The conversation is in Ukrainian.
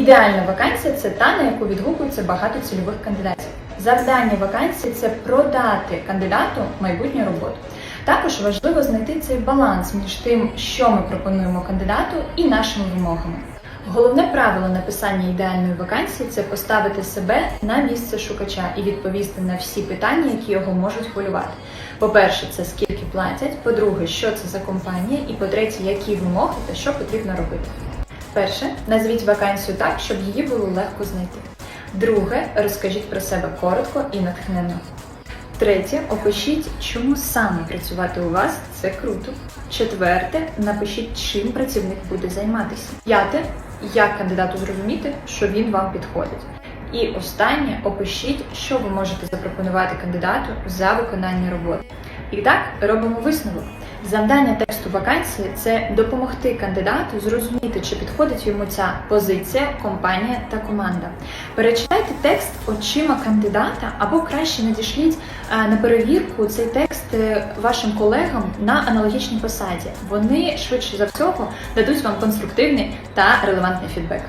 Ідеальна вакансія це та, на яку відгукується багато цільових кандидатів. Завдання вакансії це продати кандидату майбутню роботу. Також важливо знайти цей баланс між тим, що ми пропонуємо кандидату, і нашими вимогами. Головне правило написання ідеальної вакансії це поставити себе на місце шукача і відповісти на всі питання, які його можуть хвилювати. По-перше, це скільки платять, по-друге, що це за компанія, і по-третє, які вимоги та що потрібно робити. Перше, назвіть вакансію так, щоб її було легко знайти. Друге, розкажіть про себе коротко і натхненно. Третє, опишіть, чому саме працювати у вас це круто. Четверте, напишіть, чим працівник буде займатися. П'яте, як кандидату зрозуміти, що він вам підходить. І останнє, опишіть, що ви можете запропонувати кандидату за виконання роботи. І так робимо висновок. Завдання тексту вакансії це допомогти кандидату зрозуміти, чи підходить йому ця позиція, компанія та команда. Перечитайте текст очима кандидата, або краще надішліть е, на перевірку цей текст е, вашим колегам на аналогічній посаді. Вони швидше за всього дадуть вам конструктивний та релевантний фідбек.